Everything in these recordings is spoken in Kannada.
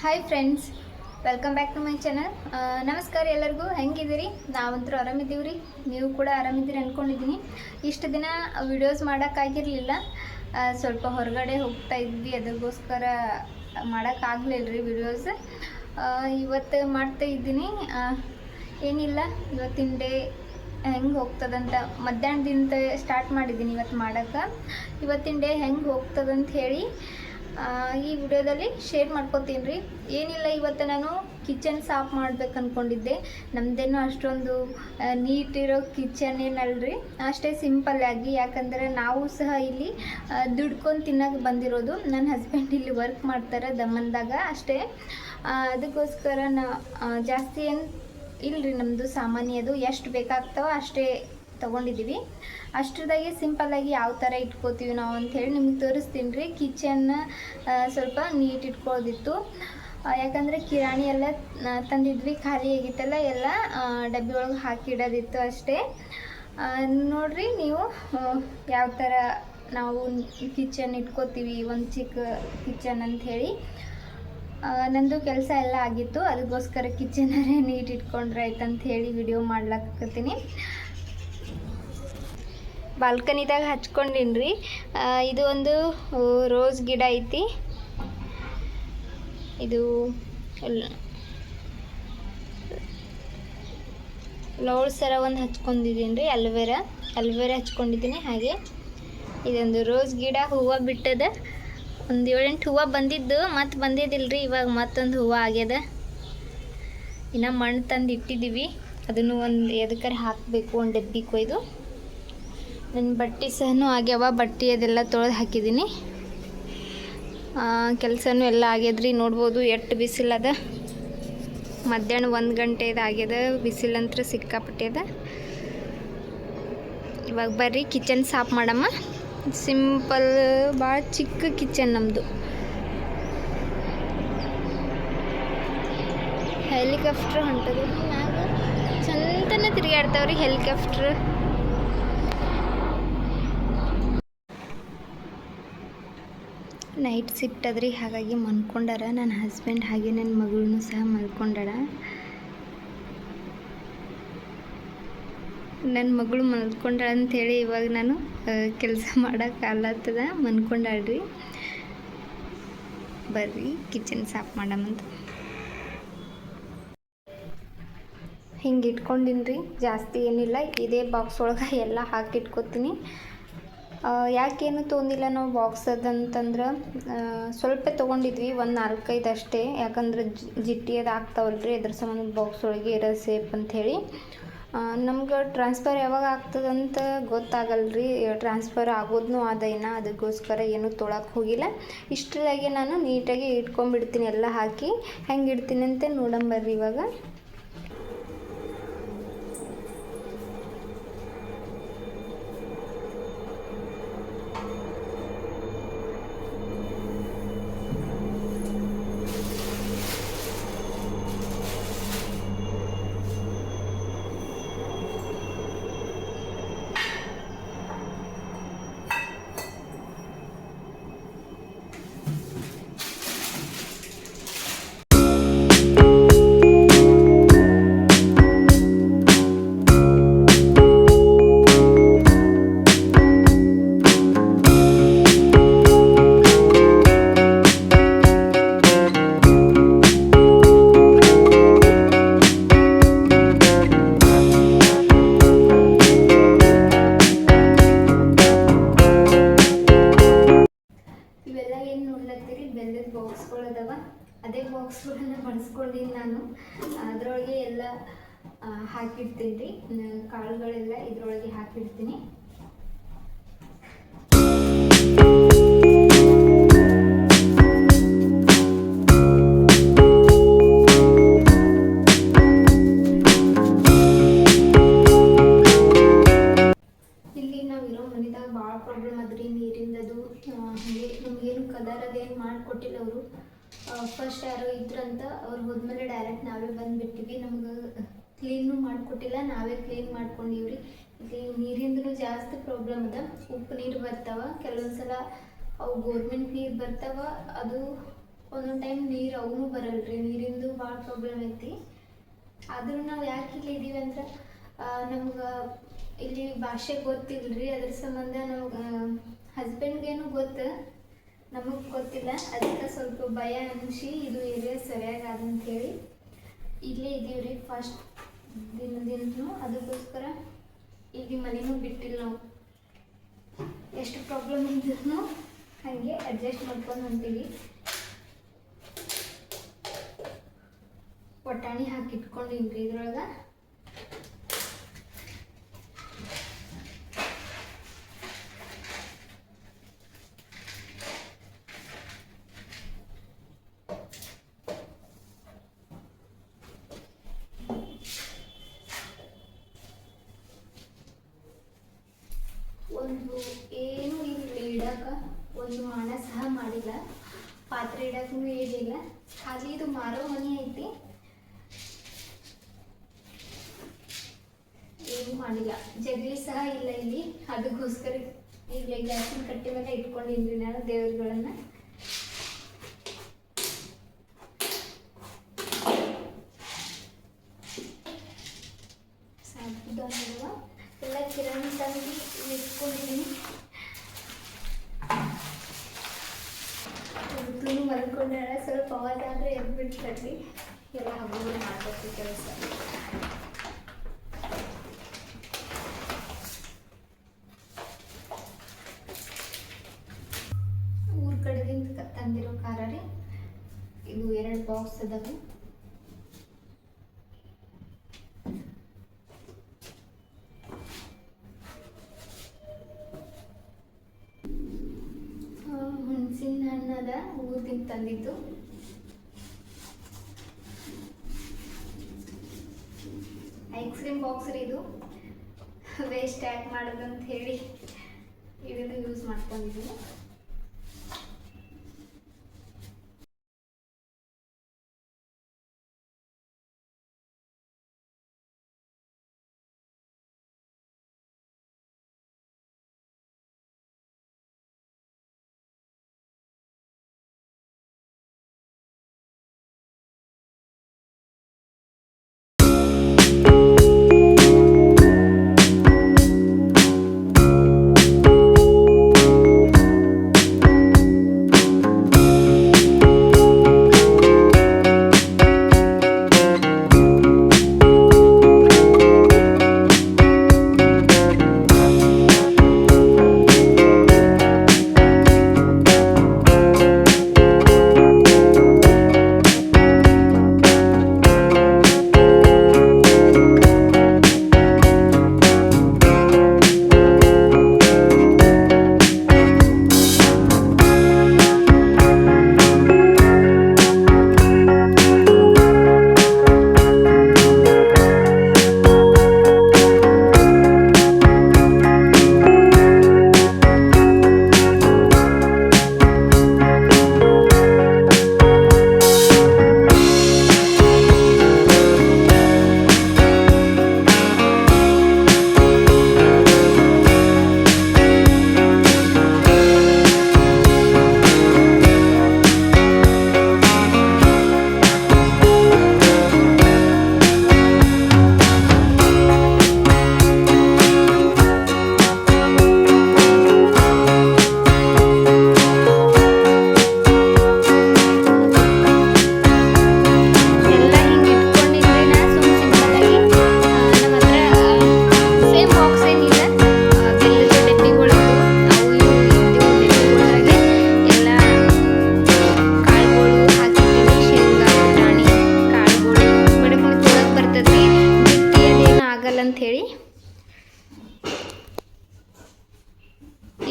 Hi friends welcome back to my channel ನಮಸ್ಕಾರ ಎಲ್ಲರಿಗೂ. ಹೆಂಗಿದ್ದೀರಿ? ನಾವಂತರೂ ಆರಾಮಿದ್ದೀವಿ ರೀ ನೀವು ಕೂಡ ಆರಾಮಿದ್ದೀರಿ ಅಂದ್ಕೊಂಡಿದ್ದೀನಿ ಇಷ್ಟು ದಿನ ವಿಡಿಯೋಸ್ ಮಾಡೋಕ್ಕಾಗಿರಲಿಲ್ಲ. ಸ್ವಲ್ಪ ಹೊರಗಡೆ ಹೋಗ್ತಾ ಇದ್ವಿ. ಅದಕ್ಕೋಸ್ಕರ ಮಾಡೋಕ್ಕಾಗಲಿಲ್ಲ ರೀ ವಿಡಿಯೋಸ್ ಇವತ್ತು ಮಾಡ್ತಾ ಇದ್ದೀನಿ. ಏನಿಲ್ಲ. ಇವತ್ತಿನ ಡೇ ಹೆಂಗೆ ಹೋಗ್ತದಂತ ಮಧ್ಯಾಹ್ನದಿಂದ ಸ್ಟಾರ್ಟ್ ಮಾಡಿದ್ದೀನಿ ಇವತ್ತು ಮಾಡೋಕ್ಕೆ. ಇವತ್ತಿನ ಡೇ ಹೆಂಗೆ ಹೋಗ್ತದಂತ ಹೇಳಿ ಈ ವಿಡಿಯೋದಲ್ಲಿ ಶೇರ್ ಮಾಡ್ಕೊತೀನಿ ರೀ. ಏನಿಲ್ಲ, ಇವತ್ತು ನಾನು ಕಿಚನ್ ಸಾಫ್ ಮಾಡ್ಬೇಕು ಅಂದ್ಕೊಂಡಿದ್ದೆ ನಮ್ಮದೇನು ಅಷ್ಟೊಂದು ನೀಟ್ ಇರೋ ಕಿಚನ್ ಏನಲ್ರಿ ಅಷ್ಟೇ ಸಿಂಪಲ್ ಆಗಿ, ಯಾಕಂದರೆ ನಾವು ಸಹ ಇಲ್ಲಿ ದುಡ್ಕೊಂಡು ತಿನ್ನೋಕೆ ಬಂದಿರೋದು. ನನ್ನ ಹಸ್ಬೆಂಡ್ ಇಲ್ಲಿ ವರ್ಕ್ ಮಾಡ್ತಾರೆ ದಮನ್ದಾಗ ಅಷ್ಟೇ. ಅದಕ್ಕೋಸ್ಕರ ನಾ ಜಾಸ್ತಿ ಏನು ಇಲ್ರಿ ನಮ್ಮದು ಸಾಮಾನ್ಯ ಅದು ಎಷ್ಟು ಬೇಕಾಗ್ತಾವ ಅಷ್ಟೇ ತೊಗೊಂಡಿದ್ದೀವಿ. ಅಷ್ಟರದಾಗೆ ಸಿಂಪಲ್ಲಾಗಿ ಯಾವ ಥರ ಇಟ್ಕೋತೀವಿ ನಾವು ಅಂಥೇಳಿ ನಿಮ್ಗೆ ತೋರಿಸ್ತೀನಿ ರೀ. ಕಿಚನ್ ಸ್ವಲ್ಪ ನೀಟ್ ಇಟ್ಕೊಳ್ಳೋದಿತ್ತು ಯಾಕಂದರೆ ಕಿರಾಣಿ ಎಲ್ಲ ತಂದಿದ್ವಿ, ಖಾಲಿ ಆಗಿತ್ತಲ್ಲ ಎಲ್ಲ ಡಬ್ಬಿ ಒಳಗೆ ಹಾಕಿಡೋದಿತ್ತು ಅಷ್ಟೇ. ನೋಡಿರಿ ನೀವು ಯಾವ ಥರ ನಾವು ಕಿಚನ್ ಇಟ್ಕೋತೀವಿ, ಒಂದು ಚಿಕ್ಕ ಕಿಚನ್ ಅಂಥೇಳಿ. ನಂದು ಕೆಲಸ ಎಲ್ಲ ಆಗಿತ್ತು. ಅದಕ್ಕೋಸ್ಕರ ಕಿಚನರೇ ನೀಟ್ ಇಟ್ಕೊಂಡ್ರೆ ಆಯ್ತಂತ ಹೇಳಿ ವಿಡಿಯೋ ಮಾಡ್ಲಕ್ಕತ್ತೀನಿ ಬಾಲ್ಕನಿದಾಗ ಹಚ್ಕೊಂಡಿನಿ ರೀ ಇದು ಒಂದು ರೋಸ್ ಗಿಡ ಐತಿ. ಇದು ಲೋಳ್ ಸರ ಒಂದು ಹಚ್ಕೊಂಡಿದ್ದೀನಿ ರೀ ಅಲ್ವೇರಾ. ಅಲ್ವೇರಾ ಹಚ್ಕೊಂಡಿದ್ದೀನಿ ಹಾಗೆ. ಇದೊಂದು ರೋಸ್ ಗಿಡ, ಹೂವು ಬಿಟ್ಟದ. ಒಂದು ಏಳೆಂಟು ಹೂವು ಬಂದಿದ್ದು ಮತ್ತೆ ಬಂದಿದ್ದಿಲ್ಲ ರೀ ಇವಾಗ ಮತ್ತೊಂದು ಹೂವು ಆಗ್ಯದ. ಇನ್ನು ಮಣ್ಣು ತಂದು ಇಟ್ಟಿದ್ದೀವಿ ಅದನ್ನು ಒಂದು ಎದಕ್ಕಾರ ಹಾಕಬೇಕು, ಒಂದು ಡಬ್ಬಿ ಕೊಯ್ದು ನನ್ನ ಬಟ್ಟೆ ಸಹನೂ ಆಗ್ಯಾವ ಬಟ್ಟೆ ಅದೆಲ್ಲ ತೊಳೆದು ಹಾಕಿದ್ದೀನಿ. ಕೆಲಸನೂ ಎಲ್ಲ ಆಗ್ಯದ್ರಿ, ನೋಡ್ಬೋದು ಎಷ್ಟು ಬಿಸಿಲದ ಮಧ್ಯಾಹ್ನ ಒಂದು ಗಂಟೆ ಆಗ್ಯದ, ಬಿಸಿಲಂತ್ರ ಸಿಕ್ಕಾಪಟ್ಟೆ ಅದ ಇವಾಗ ಬರ್ರಿ, ಕಿಚನ್ ಸಾಫ್ ಮಾಡಮ್ಮ. ಸಿಂಪಲ್ ಭಾಳ ಚಿಕ್ಕ ಕಿಚನ್ ನಮ್ಮದು ಹೆಲಿಕಾಪ್ಟ್ರ್ ಹೊಂಟದ ಚಂದನ ತಿರುಗಾಡ್ತಾವ್ರಿ ಹೆಲಿಕಾಪ್ಟ್ರ್. ನೈಟ್ ಸಿಟ್ಟದ್ರಿ ಹಾಗಾಗಿ ಮಲ್ಕೊಂಡಾರ. ನನ್ನ ಹಸ್ಬೆಂಡ್ ಹಾಗೆ ನನ್ನ ಮಗಳೂ ಸಹ ಮಲ್ಕೊಂಡಾರ. ನನ್ನ ಮಗಳು ಮಲ್ಕೊಂಡಾಳ ಅಂಥೇಳಿ ಇವಾಗ ನಾನು ಕೆಲಸ ಮಾಡೋಕ್ಕಾಗತ್ತದ ಮನ್ಕೊಂಡಾಳ್ರಿ ಬರ್ರಿ ಕಿಚನ್ ಸಾಫ್ ಮಾಡಮಂತ ಹಿಂಗೆ ಇಟ್ಕೊಂಡಿನ್ರಿ. ಜಾಸ್ತಿ ಏನಿಲ್ಲ. ಇದೇ ಬಾಕ್ಸ್ ಒಳಗೆ ಎಲ್ಲ ಹಾಕಿಟ್ಕೋತೀನಿ. ಯಾಕೇನು ತೊಗೊಂಡಿಲ್ಲ ನಾವು ಬಾಕ್ಸ್ ಅದಂತಂದ್ರೆ ಸ್ವಲ್ಪ ತೊಗೊಂಡಿದ್ವಿ, ಒಂದು ನಾಲ್ಕೈದು ಅಷ್ಟೇ. ಯಾಕಂದ್ರೆ ಜಿಟ್ಟಿ ಅದು ಆಗ್ತಾವಲ್ರಿ, ಅದ್ರ ಸಂಬಂಧ ಬಾಕ್ಸ್ ಒಳಗೆ ಇರೋ ಸೇಫ್ ಅಂಥೇಳಿ ನಮ್ಗೆ ಟ್ರಾನ್ಸ್ಫರ್ ಯಾವಾಗ ಆಗ್ತದಂತ ಗೊತ್ತಾಗಲ್ರಿ. ಟ್ರಾನ್ಸ್ಫರ್ ಆಗೋದನ್ನು ಅದ ಇನ್ನು ಅದಕ್ಕೋಸ್ಕರ ಏನು ತೊಳಕ್ಕೆ ಹೋಗಿಲ್ಲ. ಇಷ್ಟರಾಗೆ ನಾನು ನೀಟಾಗಿ ಇಟ್ಕೊಂಡ್ಬಿಡ್ತೀನಿ, ಎಲ್ಲ ಹಾಕಿ. ಹೆಂಗೆ ಇಡ್ತೀನಿ ಅಂತ ನೋಡಂಬರ್ರಿ ಇವಾಗ. ಬಳಸ್ಕೊಂಡಿನಿ ನಾನು. ಅದರೊಳಗೆ ಎಲ್ಲ ಹಾಕಿಡ್ತೀನಿ. ರೀ ಕಾಳುಗಳೆಲ್ಲ ಇದರೊಳಗೆ ಹಾಕಿಡ್ತೀನಿ. ಪ್ರಾಬ್ಲಮ್ ಅದ್ರಿ ನೀರಿಂದದು. ಹಾಗೆ ನಮಗೇನು ಕಲರ್ ಅದೇನು ಮಾಡಿಕೊಟ್ಟಿಲ್ಲ ಅವರು. ಫಸ್ಟ್ ಯಾರೋ ಇದ್ರಂತ ಅವ್ರು ಹೋದ್ಮೇಲೆ ಡೈರೆಕ್ಟ್ ನಾವೇ ಬಂದುಬಿಟ್ಟಿವಿ ನಮ್ಗೆ ಕ್ಲೀನು ಮಾಡಿಕೊಟ್ಟಿಲ್ಲ. ನಾವೇ ಕ್ಲೀನ್ ಮಾಡ್ಕೊಂಡಿವ್ರಿ. ಇಲ್ಲಿ ನೀರಿಂದೂ ಜಾಸ್ತಿ ಪ್ರಾಬ್ಲಮ್ ಅದ. ಉಪ್ಪು ನೀರು ಬರ್ತಾವ. ಕೆಲವೊಂದು ಸಲ ಅವು ಗೋರ್ಮೆಂಟ್ ನೀರು ಬರ್ತಾವ. ಅದು ಒಂದೊಂದು ಟೈಮ್ ನೀರು ಅವನು ಬರಲ್ರಿ. ನೀರಿಂದು ಭಾಳ ಪ್ರಾಬ್ಲಮ್ ಐತಿ. ಆದರೂ ನಾವು ಯಾಕೆ ಇಲ್ಲಿ ಇದ್ದೀವಿ ಅಂದ್ರೆ ನಮ್ಗೆ ಇಲ್ಲಿ ಭಾಷೆ ರೀ ಅದ್ರ ಸಂಬಂಧ ನಮ್ಗೆ ಹಸ್ಬೆಂಡ್ಗೇನು ಗೊತ್ತು. ನಮಗೆ ಗೊತ್ತಿಲ್ಲ, ಅದಕ್ಕೆ ಸ್ವಲ್ಪ ಭಯ ಅನ್ಸಿ ಇದು ಏರಿಯಾ ಸರಿಯಾಗಿ ಹೇಳಿ. ಇಲ್ಲೇ ಇದೀವಿ ರೀ ಫಸ್ಟ್ ದಿನ ದಿನೂ ಅದಕ್ಕೋಸ್ಕರ ಈಗ ಮನೆನೂ ಬಿಟ್ಟಿಲ್ಲ ನಾವು. ಎಷ್ಟು ಪ್ರಾಬ್ಲಮ್ ಇದ್ರೂ ಹಾಗೆ ಅಡ್ಜಸ್ಟ್ ಮಾಡ್ಕೊಂಡು ಹೊಂತೀವಿ ಪಟಾಣಿ ಹಾಕಿ ಇಟ್ಕೊಂಡಿನ್ರಿ ಇದ್ರೊಳಗೆ ಒಂದು ಏನು ಇಲ್ಲ ಇಡಕ ಒಂದು ಮಾಡ ಸಹ ಮಾಡಿಲ್ಲ ಪಾತ್ರೆ ಇಡಕ್ಕೂ ಏನಿಲ್ಲ ಖಾಲಿ ಇದು ಮಾರೋ ಮನೆ ಐತಿ ಏನು ಮಾಡಿಲ್ಲ ಜಗಲಿ ಸಹ ಇಲ್ಲ ಇಲ್ಲಿ. ಅದಕ್ಕೋಸ್ಕರ ಈಗ ಗ್ಯಾಸಿನ ಕಟ್ಟೆ ಮೇಲೆ ಇಟ್ಕೊಂಡಿದ್ವಿ ನಾನು, ದೇವರುಗಳನ್ನ. ಸಾಕಿದವ ಎಲ್ಲ ಕಿರಣಿ ಇಲ್ಲಿ ಇಟ್ಕೊಂಡಿದ್ದೀನಿ. ಇವತ್ತು ಮಲ್ಕೊಂಡಾಳ ಸ್ವಲ್ಪ ಅವಾಗಾದ್ರೆ ಬಿಡ್ತೈತಿ ಎಲ್ಲ ಹಬ್ಬಗಳು ಮಾಡ್ಬೇಕು ಕೆಲಸ ಊರ್ ಕಡೆದಿಂದ ತಂದಿರೋ ಖಾರ ರೀ ಇದು ಎರಡು ಬಾಕ್ಸ್ ಅದಾವೆ ಹುಣಸಿನ ಹಣ್ಣದ ಊರಿಂದ ತಂದಿದ್ದು. ಐಸ್ ಕ್ರೀಮ್ ಬಾಕ್ಸ್ ರೀ ಇದು. ವೇಸ್ಟ್ ಯಾಕೆ ಮಾಡೋದಂತ ಹೇಳಿ ಇದನ್ನು ಯೂಸ್ ಮಾಡ್ಕೊಂಡಿದ್ದೀನಿ.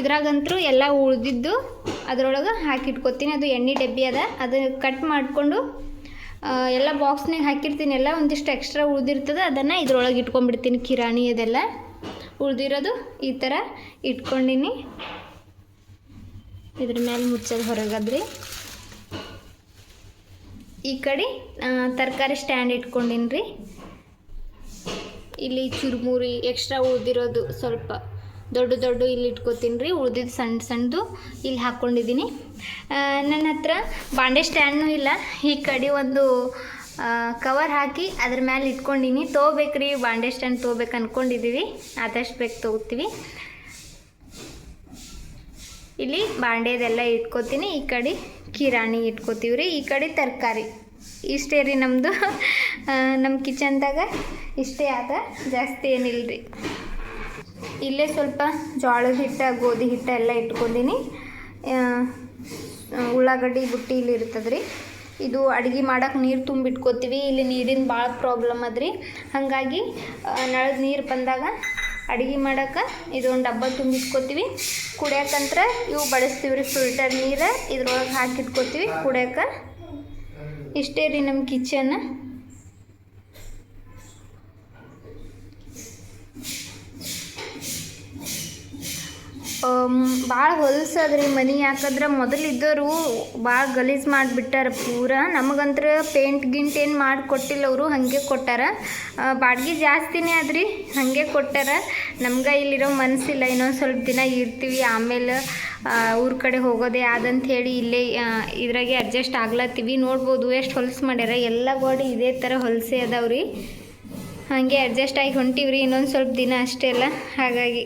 ಇದ್ರಾಗಂತೂ ಎಲ್ಲ ಉಳಿದಿದ್ದು ಅದರೊಳಗೆ ಹಾಕಿಟ್ಕೊತೀನಿ. ಅದು ಎಣ್ಣೆ ಡಬ್ಬಿ ಅದ. ಅದು ಕಟ್ ಮಾಡಿಕೊಂಡು ಎಲ್ಲ ಬಾಕ್ಸ್ನಾಗ ಹಾಕಿರ್ತೀನಿ. ಎಲ್ಲ ಒಂದಿಷ್ಟು ಎಕ್ಸ್ಟ್ರಾ ಉಳಿದಿರ್ತದೆ, ಅದನ್ನು ಇದ್ರೊಳಗೆ ಇಟ್ಕೊಂಡ್ಬಿಡ್ತೀನಿ. ಕಿರಾಣಿ ಅದೆಲ್ಲ ಉಳಿದಿರೋದು ಈ ಥರ ಇಟ್ಕೊಂಡಿನಿ. ಇದ್ರ ಮೇಲೆ ಮುಚ್ಚೋದು ಹೊರಗದ್ರಿ. ಈ ಕಡೆ ತರಕಾರಿ ಸ್ಟ್ಯಾಂಡ್ ಇಟ್ಕೊಂಡಿನಿ ರೀ ಇಲ್ಲಿ ಚುರುಮುರಿ ಎಕ್ಸ್ಟ್ರಾ ಉಳಿದಿರೋದು ಸ್ವಲ್ಪ. ದೊಡ್ಡ ದೊಡ್ಡ ಇಲ್ಲಿ ಇಟ್ಕೋತೀನಿ ರೀ ಉಳ್ದಿದ್ದು ಸಣ್ಣ ಸಣ್ಣದು ಇಲ್ಲಿ ಹಾಕ್ಕೊಂಡಿದ್ದೀನಿ ನನ್ನ ಹತ್ರ ಬಾಂಡೆ ಸ್ಟ್ಯಾಂಡ್ನೂ ಇಲ್ಲ. ಈ ಕಡೆ ಒಂದು ಕವರ್ ಹಾಕಿ ಅದ್ರ ಮೇಲೆ ಇಟ್ಕೊಂಡಿನಿ. ತೊಗೋಬೇಕ್ರಿ ಬಾಂಡೆ ಸ್ಟ್ಯಾಂಡ್ ತೊಗೋಬೇಕು ಅಂದ್ಕೊಂಡಿದ್ದೀವಿ ಆದಷ್ಟು ಬೇಕು ತೊಗೋತೀವಿ. ಇಲ್ಲಿ ಬಾಂಡೆದೆಲ್ಲ ಇಟ್ಕೋತೀನಿ. ಈ ಕಡೆ ಕಿರಾಣಿ ಇಟ್ಕೋತೀವಿ ರೀ, ಈ ಕಡೆ ತರಕಾರಿ. ಇಷ್ಟೇ ರೀ ನಮ್ಮದು ನಮ್ಮ ಕಿಚನ್ದಾಗ ಇಷ್ಟೇ ಆದ, ಜಾಸ್ತಿ ಏನಿಲ್ಲ ರೀ ಇಲ್ಲೇ ಸ್ವಲ್ಪ ಜೋಳದ ಹಿಟ್ಟ, ಗೋಧಿ ಹಿಟ್ಟ ಎಲ್ಲ ಇಟ್ಕೊಂಡಿನಿ. ಉಳ್ಳಾಗಡ್ಡಿ, ಬುಟ್ಟಿ ಇಲ್ಲಿ ಇರ್ತದೆ ಇದು ಅಡುಗೆ ಮಾಡೋಕೆ ನೀರು ತುಂಬಿಟ್ಕೋತೀವಿ. ಇಲ್ಲಿ ನೀರಿನ ಭಾಳ ಪ್ರಾಬ್ಲಮ್ ಅದ ರೀ ಹಾಗಾಗಿ ನಳದ ನೀರು ಬಂದಾಗ ಅಡುಗೆ ಮಾಡೋಕೆ ಇದೊಂದು ಡಬ್ಬ ತುಂಬಿಟ್ಕೋತೀವಿ. ಕುಡಿಯೋಕಂತ್ರ ಇವು ಬಳಸ್ತೀವಿ ರೀ ಫಿಲ್ಟರ್ ನೀರು. ಇದ್ರೊಳಗೆ ಹಾಕಿಟ್ಕೋತೀವಿ. ಕುಡಿಯೋಕೆ ಇಷ್ಟೇ ರೀ ನಮ್ಮ ಕಿಚನ್ ಭಾಳ ಹೊಲ್ಸದ್ರಿ ಮನೆ. ಯಾಕಂದ್ರೆ ಮೊದಲಿದ್ದವರು ಭಾಳ ಗಲೀಜು ಮಾಡಿಬಿಟ್ಟಾರ ಪೂರ. ನಮಗಂತ್ರ ಪೇಂಟ್ ಗಿಂಟ್ ಏನು ಮಾಡಿ ಕೊಟ್ಟಿಲ್ಲ ಅವರು, ಹಾಗೆ ಕೊಟ್ಟಾರ. ಬಾಡಿಗೆ ಜಾಸ್ತಿನೇ ಆದ್ರಿ, ಹಾಗೆ ಕೊಟ್ಟಾರ. ನಮ್ಗೆ ಇಲ್ಲಿರೋ ಮನಸ್ಸಿಲ್ಲ ಇನ್ನೊಂದು ಸ್ವಲ್ಪ ದಿನ ಇರ್ತೀವಿ. ಆಮೇಲೆ ಊರ ಕಡೆ ಹೋಗೋದೇ ಆದಂತ ಹೇಳಿ ಇಲ್ಲೇ ಇದ್ರಾಗೆ ಅಡ್ಜಸ್ಟ್ ಆಗ್ಲತ್ತೀವಿ. ನೋಡ್ಬೋದು ಎಷ್ಟು ಹೊಲ್ಸು ಮಾಡ್ಯಾರ. ಎಲ್ಲ ಬಾಡಿ ಇದೇ ಥರ ಹೊಲಸೆ ಅದಾವ್ರಿ. ಹಾಗೆ ಅಡ್ಜಸ್ಟ್ ಆಗಿ ಹೊಂಟಿವ್ರಿ, ಇನ್ನೊಂದು ಸ್ವಲ್ಪ ದಿನ ಅಷ್ಟೇ ಅಲ್ಲ. ಹಾಗಾಗಿ